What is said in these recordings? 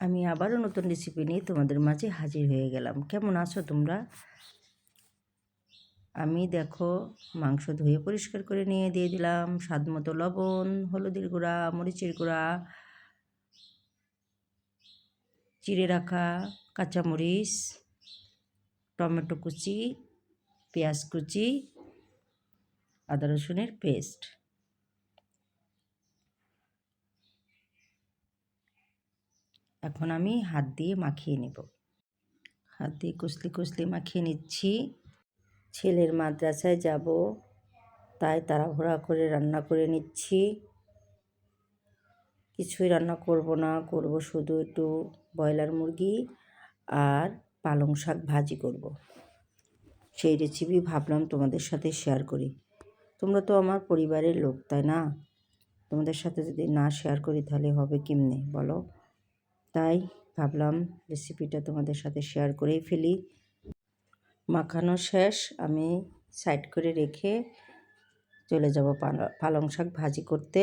আমি আবারও নতুন রেসিপি নিয়ে তোমাদের মাঝে হাজির হয়ে গেলাম। কেমন আছো তোমরা? আমি দেখো, মাংস ধুয়ে পরিষ্কার করে নিয়ে দিয়ে দিলাম। স্বাদ মতো লবণ, হলুদের গুঁড়া, মরিচের গুঁড়া, চিড়ে রাখা, কাঁচামরিচ, টমেটো কুচি, পেঁয়াজ কুচি, আদা রসুনের পেস্ট এখন আমি হাত দিয়ে মাখিয়ে নেব। হাত দিয়ে কষলি কষলি মাখিয়ে নিচ্ছি। ছেলের মাদ্রাসায় যাব, তাই তাড়াহুড়া করে রান্না করে নিচ্ছি। কিছুই রান্না করব না, করব শুধু একটু ব্রয়লার মুরগি আর পালং শাক ভাজি করব। সেই রেসিপি ভাবলাম তোমাদের সাথে শেয়ার করি। তোমরা তো আমার পরিবারের লোক, তাই না? তোমাদের সাথে যদি না শেয়ার করি তাহলে হবে কেমনে, বলো? তাই ভাবলাম রেসিপিটা তোমাদের সাথে শেয়ার করেই ফেলি। মাখানো শেষ, আমি সাইড করে রেখে চলে যাব পালং শাক ভাজি করতে।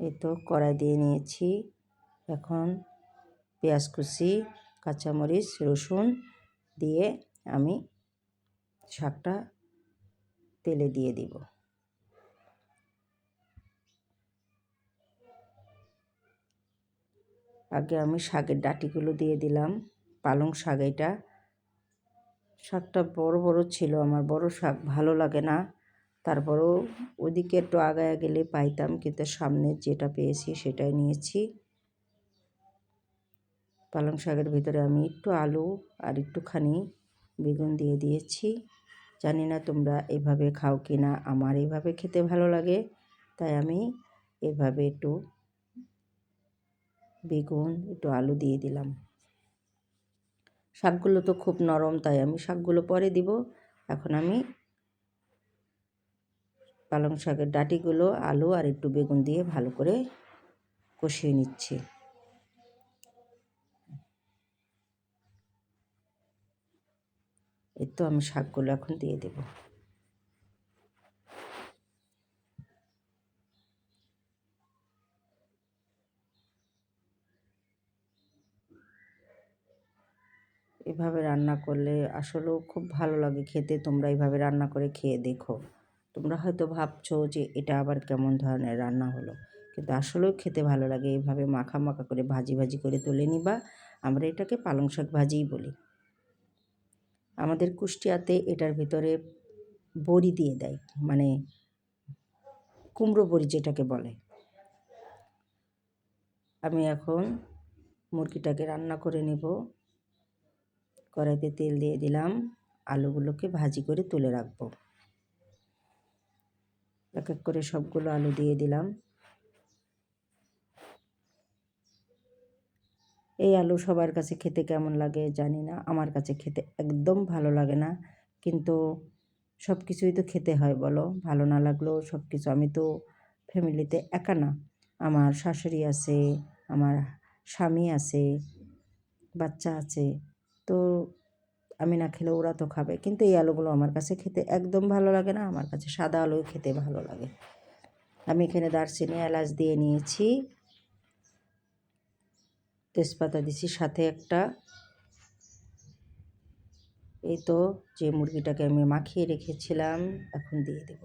এই তো কড়াই দিয়ে নিয়েছি। এখন পেঁয়াজ কুচি, কাঁচামরিচ, রসুন দিয়ে আমি শাকটা তেলে দিয়ে দিব। আগে আমি শাকের ডাটিগুলো দিয়ে দিলাম, পালং শাক শাকটা বড় বড় ছিল, আমার বড় শাক ভালো লাগে না। তারপরেও ওদিকে একটু আগায় গেলে পাইতাম, কিন্তু সামনে যেটা পেয়েছি সেটাই নিয়েছি। পালং শাকের ভিতরে আমি একটু আলু আর একটুখানি বেগুন দিয়ে দিয়েছি। জানি না তোমরা এভাবে খাও কি না আমার এভাবে খেতে ভালো লাগে, তাই আমি এভাবে একটু বেগুন, একটু আলু দিয়ে দিলাম। শাকগুলো তো খুব নরম, তাই আমি শাকগুলো পরে দিব। এখন আমি পালং শাকের ডাটিগুলো, আলু আর একটু বেগুন দিয়ে ভালো করে কষিয়ে নিচ্ছি। এই তো আমি শাকগুলো এখন দিয়ে দেবো। এভাবে রান্না করলে আসলেও খুব ভালো লাগে খেতে। তোমরা এইভাবে রান্না করে খেয়ে দেখো। তোমরা হয়তো ভাবছ যে এটা আবার কেমন ধরনের রান্না হলো। কিন্তু আসলেও খেতে ভালো লাগে। এইভাবে মাখা মাখা করে ভাজি ভাজি করে তুলে নিবা। আমরা এটাকে পালং শাক ভাজিই বলি। আমাদের কুষ্টিয়াতে এটার ভিতরে বড়ি দিয়ে দেয়। মানে কুমড়ো বড়ি যেটাকে বলে। আমি এখন মুরগিটাকে রান্না করে নেব। কড়াইতে তেল দিয়ে দিলাম। আলুগুলোকে ভাজি করে তুলে রাখব। এক এক করে সবগুলো আলু দিয়ে দিলাম। এই আলু সবার কাছে খেতে কেমন লাগে জানি না। আমার কাছে খেতে একদম ভালো লাগে না। কিন্তু সব কিছুই তো খেতে হয় বলো। ভালো না লাগলেও সব কিছু আমি তো ফ্যামিলিতে একা না। আমার শাশুড়ি আছে, আমার স্বামী আছে, বাচ্চা আছে। তো আমি না খেলে ওরা তো খাবে। কিন্তু এই আলুগুলো আমার কাছে খেতে একদম ভালো লাগে না, আমার কাছে সাদা আলু খেতে ভালো লাগে। আমি এখানে দারচিনি, এলাচ দিয়ে নিয়েছি। তেজপাতা দিছি সাথে একটা। এই তো যে মুরগিটাকে আমি মাখিয়ে রেখেছিলাম, এখন দিয়ে দেব।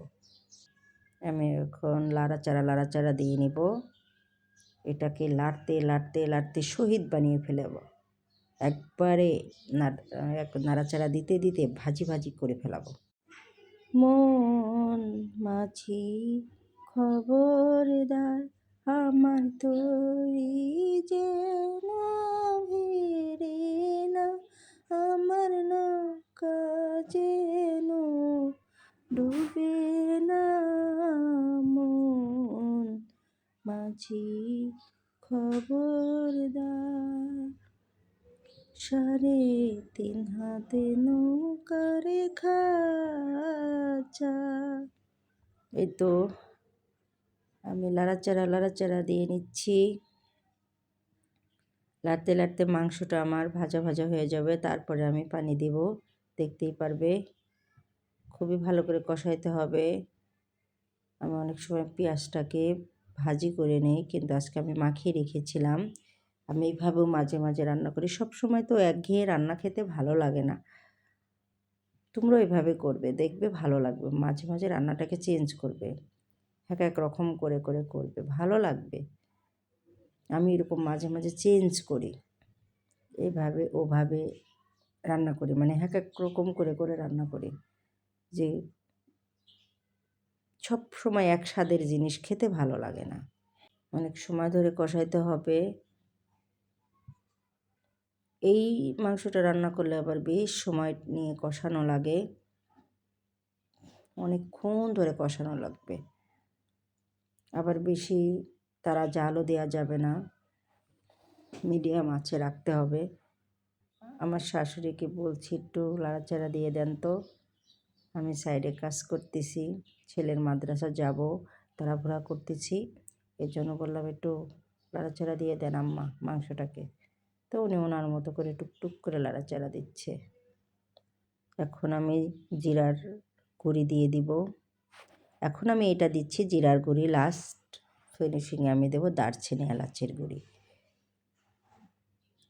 আমি এখন লাড়াচাড়া লাড়াচাড়া দিয়ে নিব। এটাকে লাড়তে লাড়তে লাড়তে শহীদ বানিয়ে ফেলব। একবারে এক নাড়াচাড়া দিতে দিতে ভাজি ভাজি করে ফেলাবো। মন মাঝি খবরদার আমার তরি যে ভিড়ে না, আমার নৌকা যেন ডুবে না। মন মাঝি খবরদার সাড়ে তিন হাতে নৌকারে খাচা। এই তো আমি লাড়াচাড়া লাড়াচাড়া দিয়ে নিচ্ছি। লাড়তে লাড়তে মাংসটা আমার ভাজা ভাজা হয়ে যাবে। তারপরে আমি পানি দিব। দেখতেই পারবে। খুবই ভালো করে কষাইতে হবে। আমি অনেক সময় পেঁয়াজটাকে ভাজি করে নিই, কিন্তু আজকে আমি মাখিয়ে রেখেছিলাম। আমি এইভাবেও মাঝে মাঝে রান্না করি। সব সময় তো একঘেয়ে রান্না খেতে ভালো লাগে না। তোমরাও এভাবে করবে, দেখবে ভালো লাগবে। মাঝে মাঝে রান্নাটাকে চেঞ্জ করবে। এক এক রকম করে করে করবে। ভালো লাগবে। আমি এরকম মাঝে মাঝে চেঞ্জ করি। এভাবে, ওভাবে রান্না করি। মানে এক এক রকম করে করে রান্না করি। যে সব সময় এক স্বাদের জিনিস খেতে ভালো লাগে না। অনেক সময় ধরে কষাইতে হবে। এই মাংসটা রান্না করলে আবার বেশ সময় নিয়ে কষানো লাগে। অনেকক্ষণ ধরে কষানো লাগবে। আবার বেশি তারা জালও দেওয়া যাবে না। মিডিয়াম আঁচে রাখতে হবে। আমার শাশুড়িকে বলছি, একটু লাড়াচাড়া দিয়ে দেন তো। আমি সাইডে কাজ করতেছি, ছেলের মাদ্রাসা যাব, তাড়াহুড়া করতেছি। এর জন্য বললাম, একটু লাড়াচাড়া দিয়ে দেন আম্মা মাংসটাকে। তো উনি ওনার মতো করে টুকটুক করে লাড়াচাড়া দিচ্ছে। এখন আমি জিরার গুঁড়ি দিয়ে দিব। এখন আমি এটা দিচ্ছি জিরার গুঁড়ি লাস্ট ফিনিশিংয়ে আমি দেবো দারচিনি এলাচের গুঁড়ি।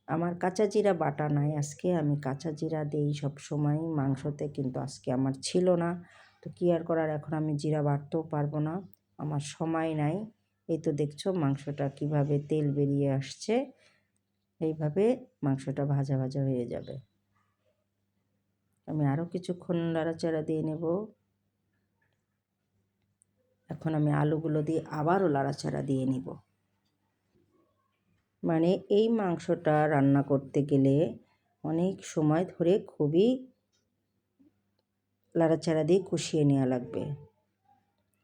আমার কাঁচা জিরা বাটা নাই, আজকে আমি কাঁচা জিরা দেই সব সময়, মাংসতে কিন্তু আজকে আমার ছিল না। তো কী আর করার, এখন আমি জিরা বাটতেও পারব না। আমার সময় নাই। এই তো দেখছ মাংসটা কীভাবে তেল বেরিয়ে আসছে। এইভাবে মাংসটা ভাজা ভাজা হয়ে যাবে। আমি আরও কিছুক্ষণ লাড়াচাড়া দিয়ে নেব। এখন আমি আলুগুলো দিয়ে আবারও লাড়াচাড়া দিয়ে নিব। মানে এই মাংসটা রান্না করতে গেলে অনেক সময় ধরে খুবই লাড়াচাড়া দিয়ে কষিয়ে নেওয়া লাগবে।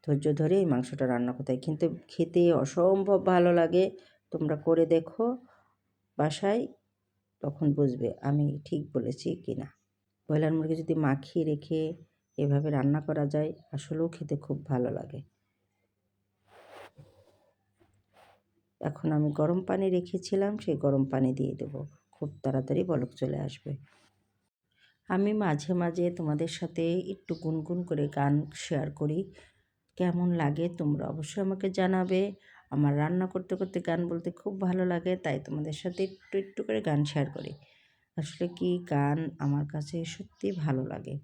ধৈর্য ধরে এই মাংসটা রান্না করতে হয়। কিন্তু খেতে অসম্ভব ভালো লাগে। তোমরা করে দেখো। বাসায় তখন বুঝবে আমি ঠিক বলেছি কি না। ব্রয়লার মুরগি যদি মাখিয়ে রেখে এভাবে রান্না করা যায়, আসলেও খেতে খুব ভালো লাগে। এখন আমি গরম পানি রেখেছিলাম, সেই গরম পানি দিয়ে দেবো। খুব তাড়াতাড়ি বলক চলে আসবে। আমি মাঝে মাঝে তোমাদের সাথে একটু গুনগুন করে গান শেয়ার করি। কেমন লাগে তোমরা অবশ্যই আমাকে জানাবে। আমার রান্না করতে করতে গান বলতে খুব ভালো লাগে, তাই তোমাদের সাথে একটু একটু করে গান শেয়ার করি। আসলে কি গান আমার কাছে সত্যি ভালো লাগে।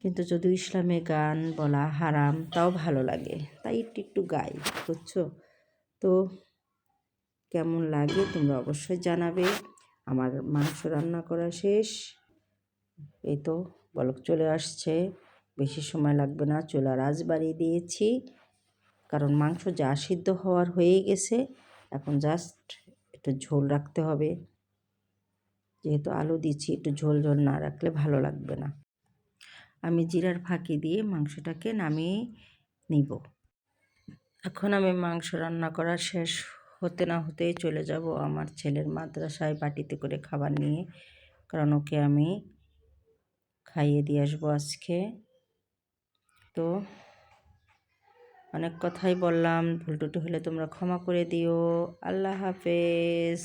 কিন্তু যদিও ইসলামে গান বলা হারাম, তাও ভালো লাগে। তাই একটু একটু গাই, বুঝছ? তো কেমন লাগে তোমরা অবশ্যই জানাবে। আমার মাংস রান্না করা শেষ। এই তো, বলক চলে আসছে। বেশি সময় লাগবে না, চুলার আজ বাড়িয়ে দিয়েছি। কারণ মাংস যা সিদ্ধ হওয়ার হয়ে গেছে, এখন জাস্ট একটু ঝোল রাখতে হবে। যেহেতু আলু দিচ্ছি, একটু ঝোল ঝোল না রাখলে ভালো লাগবে না। আমি জিরার ফাঁকি দিয়ে মাংসটাকে নামিয়ে নিব। এখন আমি মাংস রান্না করা শেষ হতে না হতেই চলে যাব আমার ছেলের মাদ্রাসায় বাটিতে করে খাবার নিয়ে, কারণ ওকে আমি খাইয়ে দিয়ে আসব আজকে। তো অনেক কথাই বললাম ভুল টুটি হলে তোমরা ক্ষমা করে দিও। আল্লাহ হাফেজ।